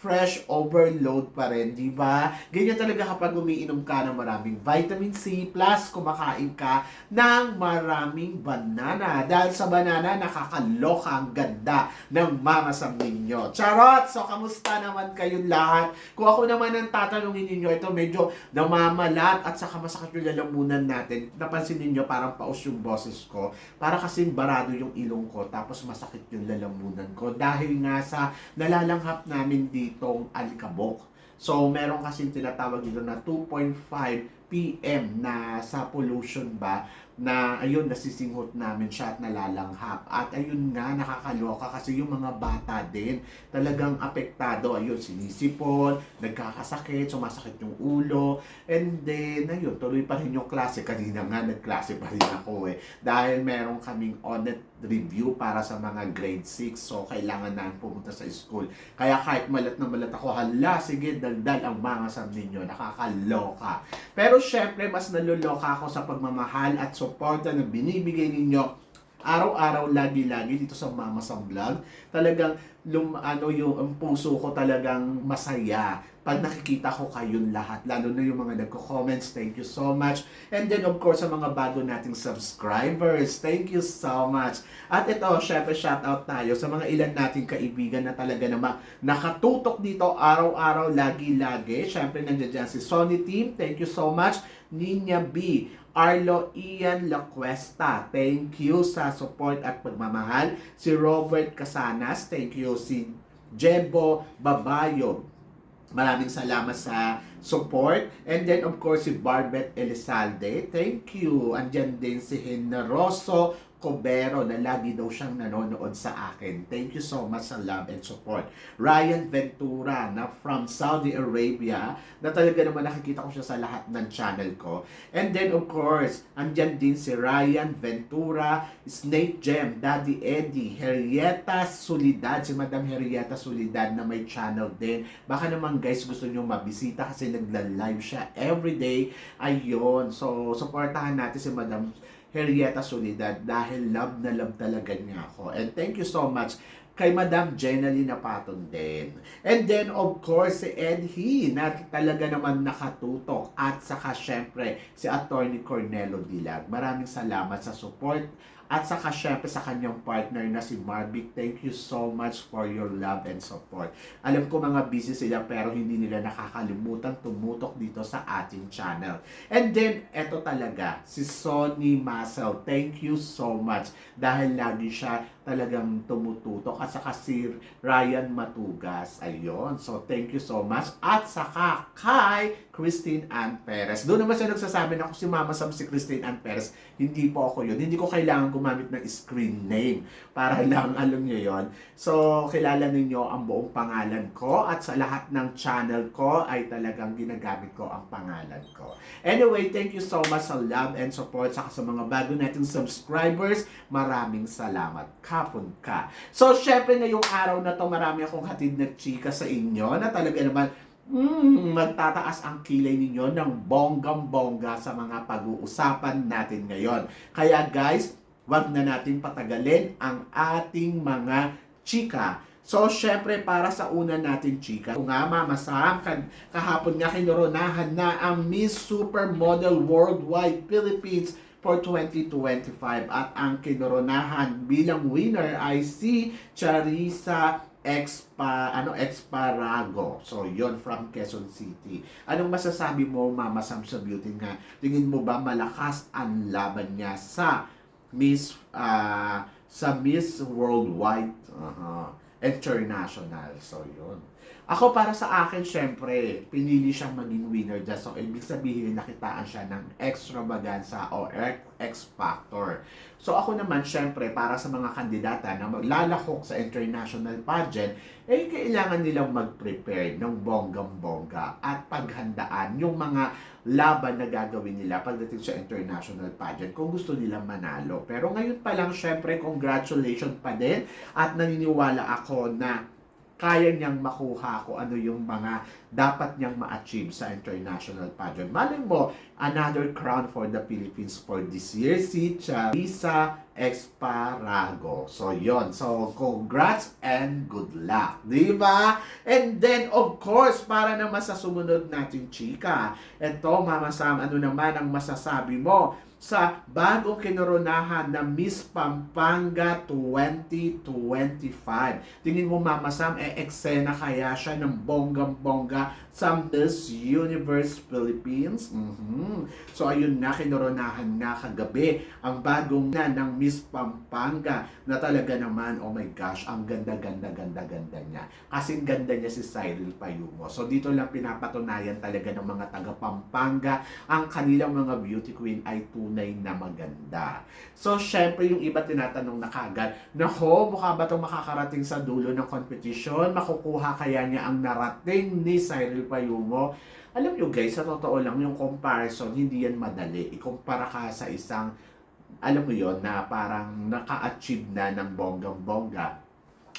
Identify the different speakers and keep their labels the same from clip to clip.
Speaker 1: fresh overload pa rin, di ba? Ganyan talaga kapag umiinom ka ng maraming vitamin C plus kumakain ka ng maraming banana. Dahil sa banana, nakakaloka ang ganda ng mamasam ninyo. Charot! So, kamusta naman kayong lahat? Kung ako naman ang tatanungin ninyo, ito medyo namamalat at saka masakit yung lalamunan natin. Napansin ninyo, parang paus yung boses ko. Para kasing barado yung ilong ko, tapos masakit yung lalamunan ko. Dahil nga sa nalalanghap namin ditong alikabok. So, meron kasing tinatawag dito na 2.5 PM na sa pollution ba na ayun nasisinghot namin siya at nalalanghap. At ayun nga nakakaloka kasi yung mga bata din talagang apektado. Ayun sinisipon, nagkakasakit, sumasakit yung ulo. And then ayun tuloy pa rin yung klase. Kanina nga nagklase pa rin ako eh. Dahil meron kaming audit review para sa mga grade 6. So kailangan na pumunta sa school. Kaya kahit malat na malat ako, hala, sige, daldal ang mga sam ninyo. Nakakaloka. Pero syempre, mas naluloka ako sa pagmamahal at suporta na binibigay ninyo araw-araw, lagi-lagi dito sa Mama Sam Vlog. Talagang lum, ano yung ang puso ko talagang masaya pag nakikita ko kayong lahat. Lalo na yung mga nagko-comments. Thank you so much. And then of course sa mga bago nating subscribers. Thank you so much. At ito, syempre shout out tayo sa mga ilan nating kaibigan na talaga namang nakatutok dito araw-araw, lagi-lagi. Syempre nandiyan dyan si Sony Team. Thank you so much. Ninya B. Arlo Ian Lacuesta. Thank you sa support at pagmamahal. Si Robert Casanas. Thank you. Si Jebo Babayo. Maraming salamat sa support. And then, of course, si Barbet Elizalde. Thank you. Andyan din si Generoso Cobero na lagi daw siyang nanonood sa akin. Thank you so much sa love and support. Ryan Ventura na from Saudi Arabia na talaga naman nakikita ko siya sa lahat ng channel ko. And then of course, andyan din si Ryan Ventura, Snake Gem, Daddy Eddie, Henrietta Solidad, si Madam Henrietta Solidad na may channel din. Baka naman guys gusto nyo mabisita kasi nagla-live siya everyday. Ayun. So, supportahan natin si Madam Henrietta Solidad dahil love na love talaga niya ako. And thank you so much kay Madam Jenaline Napaton din. And then, of course, si Ed He na talaga naman nakatutok. At saka, syempre, si Attorney Cornelo Dilag. Maraming salamat sa support. At saka, syempre, sa kanyang partner na si Marvic. Thank you so much for your love and support. Alam ko mga busy sila pero hindi nila nakakalimutan tumutok dito sa ating channel. And then, eto talaga, si Sonny Masel. Thank you so much. Dahil lagi siya talagang tumututok. At saka si Ryan Matugas. Ayun. So, thank you so much. At saka kay Christine Ann Perez. Doon naman siya nagsasabi na kung si Mama Sam si Christine Ann Perez, hindi po ako yun. Hindi ko kailangan gumamit ng screen name para lang alam nyo yon. So, kilala ninyo ang buong pangalan ko at sa lahat ng channel ko ay talagang ginagamit ko ang pangalan ko. Anyway, thank you so much sa love and support saka sa mga bago nating subscribers. Maraming salamat. Kapon ka. So, syempre ngayong araw na to, marami akong hatid na chika sa inyo na talaga naman Mm, magtataas ang kilay ninyo ng bonggang-bongga sa mga pag-uusapan natin ngayon. Kaya guys, wag na natin patagalin ang ating mga chika. So, syempre, para sa una natin, chika, kung nga mamasam, kan, kahapon nga kinoronahan na ang Miss Supermodel Worldwide Philippines for 2025 at ang kinoronahan bilang winner ay si Charissa Expa, ano, Exparago. So, yon from Quezon City. Anong masasabi mo, Mama Sam, sa beauty nga? Tingin mo ba malakas ang laban niya sa Miss, ah, sa Miss Worldwide Aha. International. So, yun. Ako para sa akin, syempre, pinili siyang maging winner dyan. So, ibig sabihin, nakitaan siya ng extravaganza o X Factor. So ako naman, syempre, para sa mga kandidata na maglalahok sa international pageant, eh kailangan nilang mag-prepare ng bonggang-bongga at paghandaan yung mga laban na gagawin nila pagdating sa international pageant kung gusto nilang manalo. Pero ngayon pa lang, syempre, congratulations pa din at naniniwala ako na kaya niyang makuha kung ano yung mga dapat niyang ma-achieve sa international pageant. Malay mo, another crown for the Philippines for this year, si Charissa Exparago. So, yon So, congrats and good luck. Di ba? And then, of course, para naman sa sumunod nating chika, eto, Mama Sam, ano naman ang masasabi mo sa bagong kinoronahan na Miss Pampanga 2025. Tingin mo Mama Sam, e eksena kaya siya ng bonggang-bongga sa Miss Universe Philippines? Mhm. So ayun na, kinoronahan na kagabi ang bagong na ng Miss Pampanga na talaga naman, oh my gosh, ang ganda-ganda-ganda-ganda niya. Kasing ganda niya si Cyril Payumo. So dito lang pinapatunayan talaga ng mga taga Pampanga ang kanilang mga beauty queen ay tunay na maganda. So, syempre, yung iba tinatanong na kagad, Nako, mukha ba itong makakarating sa dulo ng competition? Makukuha kaya niya ang narating ni Cyril Payumo? Alam nyo guys, sa totoo lang, yung comparison, hindi yan madali. Ikumpara ka sa isang, alam mo yon na parang naka-achieve na ng bonggang-bongga.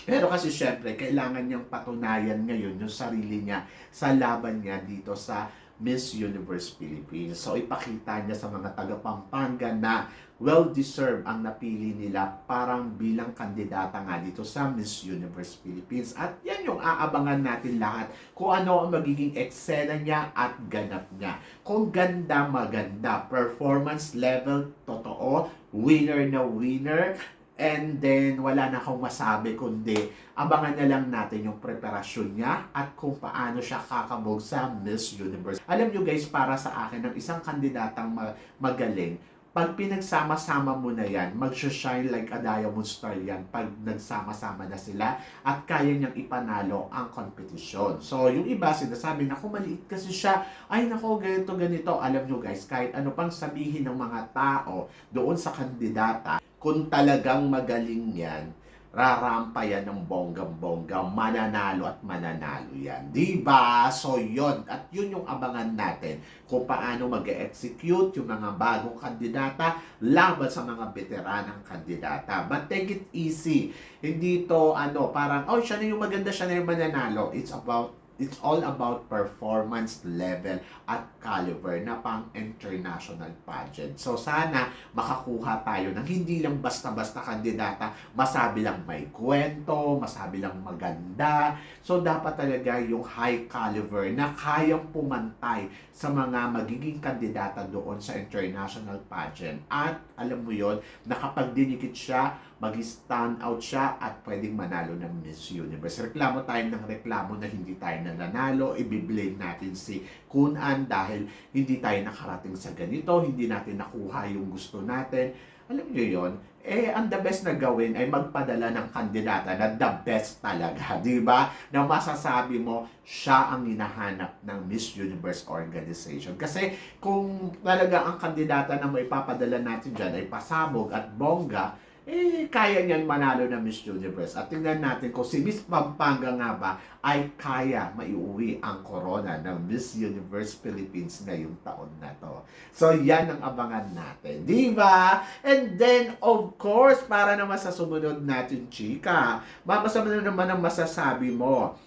Speaker 1: Pero kasi syempre, kailangan niyang patunayan ngayon yung sarili niya sa laban niya dito sa Miss Universe Philippines. So ipakita niya sa mga taga Pampanga na well-deserved ang napili nila parang bilang kandidata nga dito sa Miss Universe Philippines. At yan yung aabangan natin lahat kung ano ang magiging eksena niya at ganap niya. Kung ganda, maganda. Performance level, totoo. Winner na winner. And then, wala na akong masabi kundi abangan na lang natin yung preparasyon niya at kung paano siya kakabog sa Miss Universe. Alam nyo guys, para sa akin, ang isang kandidatang ma- magaling, pag pinagsama-sama mo na yan, mag-shine like a diamond star yan pag nagsama-sama na sila at kaya niyang ipanalo ang competition. So, yung iba sinasabi na kung maliit kasi siya, ay nako, ganito, ganito. Alam nyo guys, kahit ano pang sabihin ng mga tao doon sa kandidata, kung talagang magaling yan, rarampa yan ng bonggang-bongga, mananalo at mananalo yan. Di ba? So, yon At yun yung abangan natin kung paano mag-execute yung mga bagong kandidata laban sa mga veteranang kandidata. But take it easy. Hindi to, ano, parang, oh, siya na yung maganda, siya na yung mananalo. It's about It's all about performance level at caliber na pang international pageant. So sana makakuha tayo ng hindi lang basta-basta kandidata, masabi lang may kwento, masabi lang maganda. So dapat talaga yung high caliber na kayang pumantay sa mga magiging kandidata doon sa international pageant. At alam mo yon na kapag dinikit siya, mag-stand out siya at pwedeng manalo ng Miss Universe. Reklamo tayo ng reklamo na hindi tayo nananalo, ibiblame natin si Kunan dahil hindi tayo nakarating sa ganito, hindi natin nakuha yung gusto natin. Alam niyo yon eh, ang the best na gawin ay magpadala ng kandidata na the best talaga, di ba? Na masasabi mo, siya ang hinahanap ng Miss Universe Organization. Kasi kung talaga ang kandidata na may papadala natin dyan ay pasabog at bongga, eh, kaya niyan manalo ng Miss Universe. At tingnan natin kung si Miss Pampanga nga ba ay kaya maiuwi ang corona ng Miss Universe Philippines ngayong taon na to. So, yan ang abangan natin. Di ba? And then, of course, para naman sa sumunod natin, chika, mamasama na naman ang masasabi mo.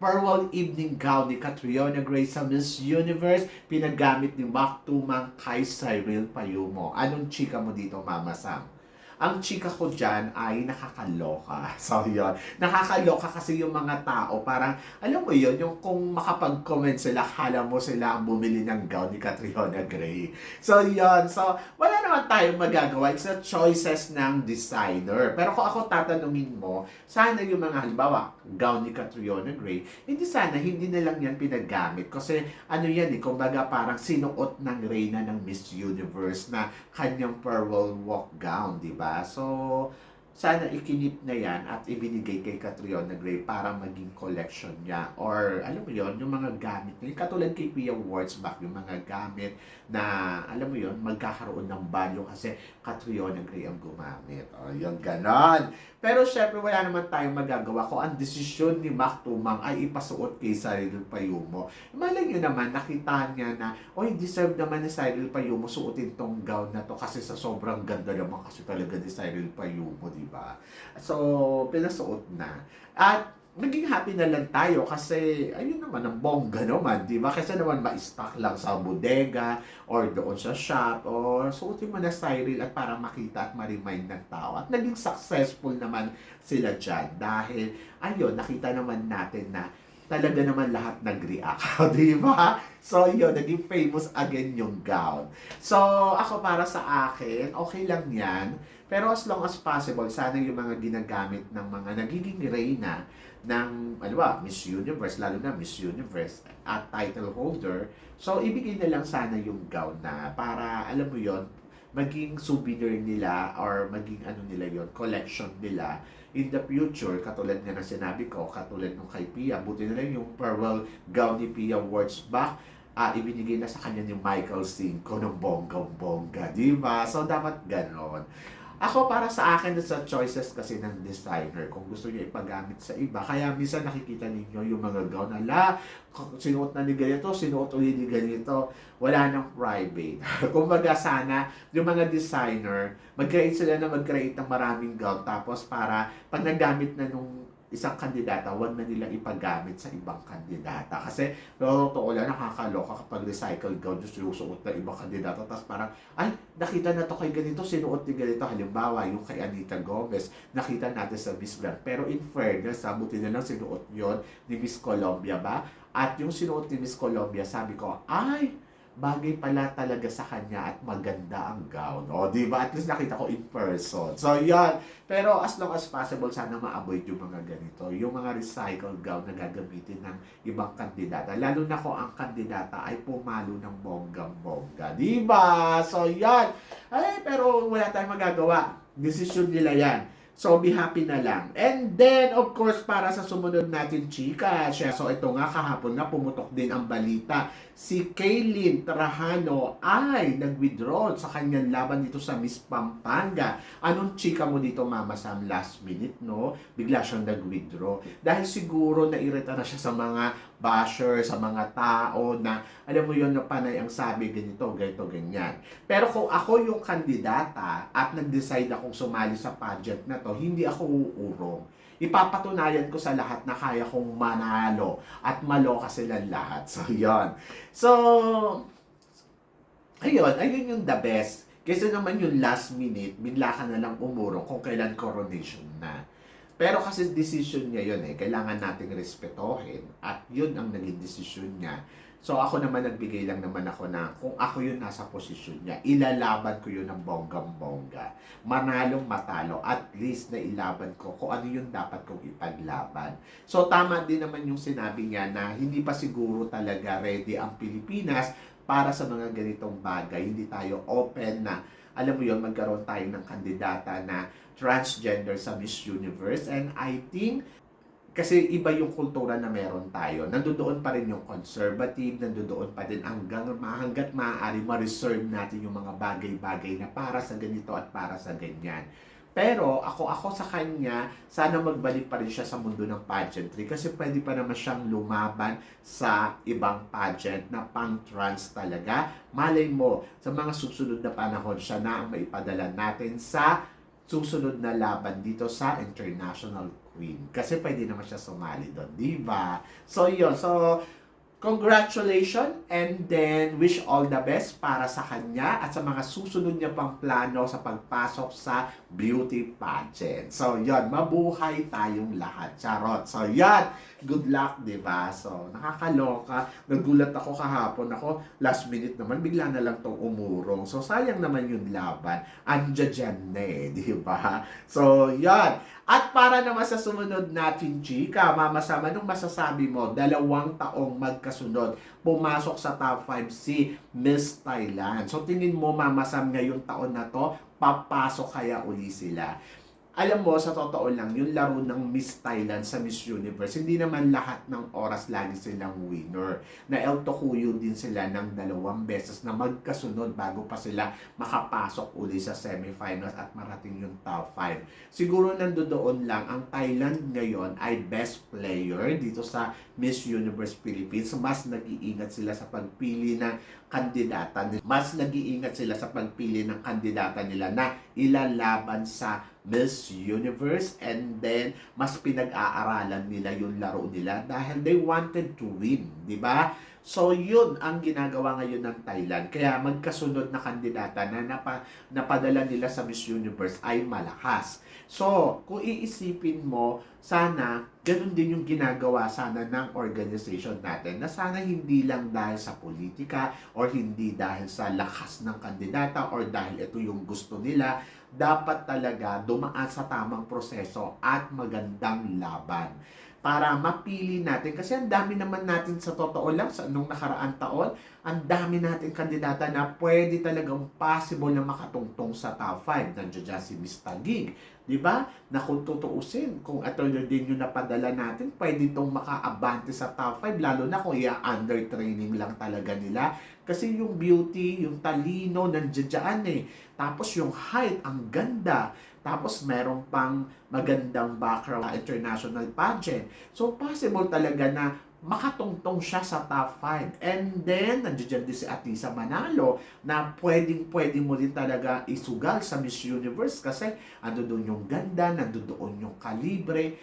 Speaker 1: Pearl Evening Gown ni Catriona Gray sa Miss Universe, pinagamit ni Mac Tumang kay Cyril Payumo. Anong chika mo dito, Mama Sam? Ang chika ko dyan ay nakakaloka. So, yun. Nakakaloka kasi yung mga tao, parang, alam mo yun, yung kung makapag-comment sila, kala mo sila ang bumili ng gown ni Catriona Gray. So, yun. So, wala naman tayong magagawa. It's the choices ng designer. Pero kung ako tatanungin mo, sana yung mga, halimbawa, gown ni Catriona Gray, hindi sana, hindi na lang yan pinagamit. Kasi, ano yan eh, kumbaga parang sinuot ng Reyna ng Miss Universe na kanyang pearl walk gown, di ba? So, sana ikinip na yan at ibinigay kay Catriona Gray para maging collection niya. Or, alam mo yon yung mga gamit. Yung Katulad kay Pia Wurzbach, yung mga gamit na, alam mo yon magkakaroon ng value kasi Catriona Gray ang gumamit. O, yung ganon. Pero syempre, wala naman tayong magagawa kung ang desisyon ni Mac Tumang ay ipasuot kay Cyril Payumo. Malay nyo naman, nakita niya na, oy, deserve naman ni Cyril Payumo suotin tong gown na to kasi sa sobrang ganda naman kasi talaga ni Cyril Payumo, di ba? So, pinasuot na. At naging happy na lang tayo kasi ayun naman ang bongga naman, di ba? Kasi naman ma-stock lang sa bodega or doon sa shop or suotin mo na Cyril at para makita at ma-remind ng tao. At naging successful naman sila dyan dahil ayun, nakita naman natin na talaga naman lahat nag-react, di ba? So, yun, naging famous again yung gown. So, ako para sa akin, okay lang yan. Pero as long as possible, sana yung mga ginagamit ng mga nagiging reyna ng, ano ba, Miss Universe, lalo na Miss Universe at title holder. So, ibigay na lang sana yung gown na para, alam mo yon maging souvenir nila or maging ano nila yon collection nila in the future, katulad nga na sinabi ko, katulad nung kay Pia, buti na lang yung farewell gown ni Pia Wurzbach, ah ibinigay na sa kanya ni Michael Cinco ng bonggang-bongga, di ba? So, dapat ganon. Ako para sa akin sa choices kasi ng designer kung gusto niya ipagamit sa iba. Kaya minsan nakikita ninyo yung mga gown ala sinuot na ni ganito, sinuot ulit ni ganito. Wala nang private. Kumbaga sana yung mga designer mag-create sila na mag-create ng maraming gown tapos para pag nagamit na nung isang kandidata, wag na nilang ipagamit sa ibang kandidata. Kasi, totoo lang, nakakaloka kapag recycled gown yung sinusuot ng ibang kandidata. Tapos parang, ay, nakita na to kay ganito, sinuot ni ganito. Halimbawa, yung kay Anita Gomez, nakita natin sa Miss Grand. Pero in fairness, sabuti na lang sinuot yon ni Miss Colombia ba? At yung sinuot ni Miss Colombia, sabi ko, ay, bagay pala talaga sa kanya at maganda ang gown. O, di ba? At least nakita ko in person. So, yan. Pero as long as possible, sana ma-avoid yung mga ganito. Yung mga recycled gown na gagamitin ng ibang kandidata. Lalo na kung ang kandidata ay pumalo ng bonggang-bongga. Di ba? So, yan. Ay, pero wala tayong magagawa. Desisyon nila yan. So, be happy na lang. And then, of course, para sa sumunod natin, chika, siya. So, ito nga, kahapon na pumutok din ang balita. Si Kaylin Trajano ay nag-withdraw sa kanyang laban dito sa Miss Pampanga. Anong chika mo dito, Mama Sam, last minute, no? Bigla siyang nag-withdraw. Dahil siguro nairita na siya sa mga basher, sa mga tao na, alam mo yon na panay ang sabi, ganito, ganito, ganyan. Pero kung ako yung kandidata at nag-decide akong sumali sa pageant na to, hindi ako uurong. Ipapatunayan ko sa lahat na kaya kong manalo at maloka silang lahat. So, yon. So, ayun, ayun yung the best. Kaysa naman yung last minute, bigla ka na lang umurong kung kailan coronation na. Pero kasi decision niya yun eh, kailangan nating respetohin at yun ang naging decision niya. So ako naman nagbigay lang naman ako na kung ako yun nasa posisyon niya, ilalaban ko yun ng bonggang-bongga. Manalong matalo, at least na ilaban ko kung ano yung dapat kong ipaglaban. So tama din naman yung sinabi niya na hindi pa siguro talaga ready ang Pilipinas para sa mga ganitong bagay. Hindi tayo open na, alam mo yun, magkaroon tayo ng kandidata na transgender sa Miss Universe. And I think kasi iba yung kultura na meron tayo. Nandoon pa rin yung conservative, nandoon pa din hanggang hanggat maaari ma-reserve natin yung mga bagay-bagay na para sa ganito at para sa ganyan. Pero ako ako sa kanya, sana magbalik pa rin siya sa mundo ng pageantry kasi pwede pa naman siyang lumaban sa ibang pageant na pang trans talaga. Malay mo, sa mga susunod na panahon siya na ang maipadala natin sa susunod na laban dito sa International Queen. Kasi pwede naman siya sumali doon, di ba? So, yun. So, congratulations and then wish all the best para sa kanya at sa mga susunod niya pang plano sa pagpasok sa beauty pageant. So, yun. Mabuhay tayong lahat. Charot. So, yun. Good luck, di ba? So, nakakaloka. Nagulat ako kahapon. Ako, last minute naman, bigla na lang tong umurong. So, sayang naman yung laban. Andiyan dyan na eh, di ba? So, yun. At para naman sa sumunod natin, chika, mamasama, nung masasabi mo, dalawang taong magkasunod, pumasok sa top 5 si Miss Thailand. So tingin mo, mamasam ngayong taon na to, papasok kaya uli sila. Alam mo, sa totoo lang, yung laro ng Miss Thailand sa Miss Universe, hindi naman lahat ng oras lagi silang winner. Na El Tocuyo din sila ng dalawang beses na magkasunod bago pa sila makapasok uli sa semifinals at marating yung top 5. Siguro nandoon lang, ang Thailand ngayon ay best player dito sa Miss Universe Philippines. Mas nag-iingat sila sa pagpili ng kandidata. Mas nag-iingat sila sa pagpili ng kandidata nila na ilalaban sa Miss Universe and then mas pinag-aaralan nila yung laro nila dahil they wanted to win, di ba? So yun ang ginagawa ngayon ng Thailand. Kaya magkasunod na kandidata na napa, napadala nila sa Miss Universe ay malakas. So, kung iisipin mo, sana ganun din yung ginagawa sana ng organization natin na sana hindi lang dahil sa politika or hindi dahil sa lakas ng kandidata or dahil ito yung gusto nila, dapat talaga dumaan sa tamang proseso at magandang laban. Para mapili natin kasi ang dami naman natin sa totoo lang sa nung nakaraang taon ang dami natin kandidata na pwede talagang possible na makatungtong sa top 5 nandiyan dyan si Miss Tagig di ba na kung tutuusin kung ito yun din yung napadala natin pwede itong makaabante sa top 5 lalo na kung i-under training lang talaga nila kasi yung beauty, yung talino, nandiyan eh. Tapos yung height, ang ganda. Tapos meron pang magandang background international pageant. So possible talaga na makatungtong siya sa top 5. And then, nandiyan din si Atisa Manalo na pwedeng pwede mo din talaga isugal sa Miss Universe kasi ando doon yung ganda, nando doon yung kalibre.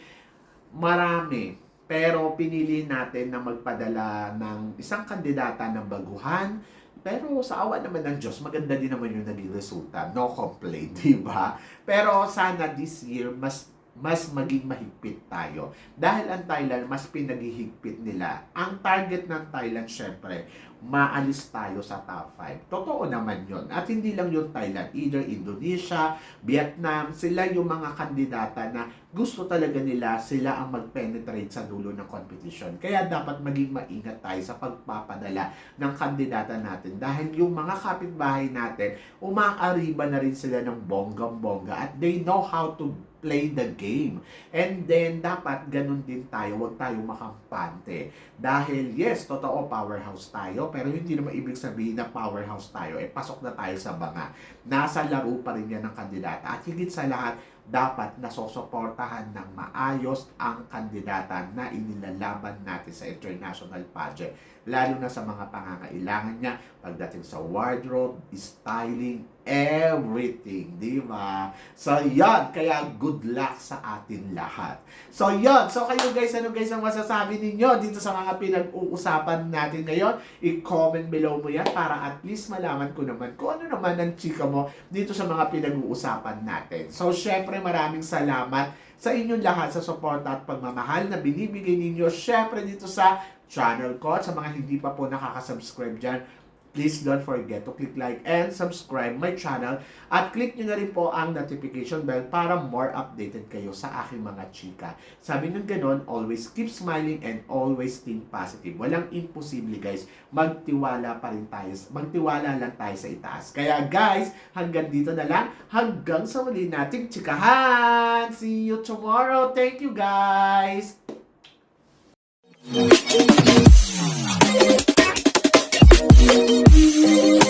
Speaker 1: Marami. Pero pinili natin na magpadala ng isang kandidata ng baguhan. Pero sa awa naman ng Diyos, maganda din naman yung naging resulta. No complaint, di ba? Pero sana this year, mas mas maging mahigpit tayo. Dahil ang Thailand, mas pinaghihigpit nila. Ang target ng Thailand, syempre, maalis tayo sa top 5. Totoo naman yon At hindi lang yung Thailand, either Indonesia, Vietnam, sila yung mga kandidata na gusto talaga nila sila ang mag-penetrate sa dulo ng competition. Kaya dapat maging maingat tayo sa pagpapadala ng kandidata natin dahil yung mga kapitbahay natin, umaariba na rin sila ng bonggang-bongga at they know how to play the game. And then, dapat ganun din tayo. Huwag tayo makampante. Dahil, yes, totoo, powerhouse tayo. Pero hindi naman ibig sabihin na powerhouse tayo. Eh, pasok na tayo sa banga. Nasa laro pa rin yan ng kandidata. At higit sa lahat, dapat nasusuportahan ng maayos ang kandidata na inilalaban natin sa international pageant. Lalo na sa mga pangangailangan niya pagdating sa wardrobe, styling, everything, di ba? So, yan. Kaya good luck sa atin lahat. So, yan. So, kayo guys, ano guys ang masasabi ninyo dito sa mga pinag-uusapan natin ngayon? I-comment below mo yan para at least malaman ko naman kung ano naman ang chika mo dito sa mga pinag-uusapan natin. So, syempre, maraming salamat sa inyong lahat sa suporta at pagmamahal na binibigay ninyo syempre dito sa channel ko at sa mga hindi pa po nakaka-subscribe dyan please don't forget to click like and subscribe my channel at click nyo na rin po ang notification bell para more updated kayo sa aking mga chika. Sabi ng ganon, always keep smiling and always think positive. Walang imposible guys. Magtiwala pa rin tayo. Magtiwala lang tayo sa itaas. Kaya guys, hanggang dito na lang. Hanggang sa muli nating chikahan. See you tomorrow. Thank you guys.
Speaker 2: Thank you.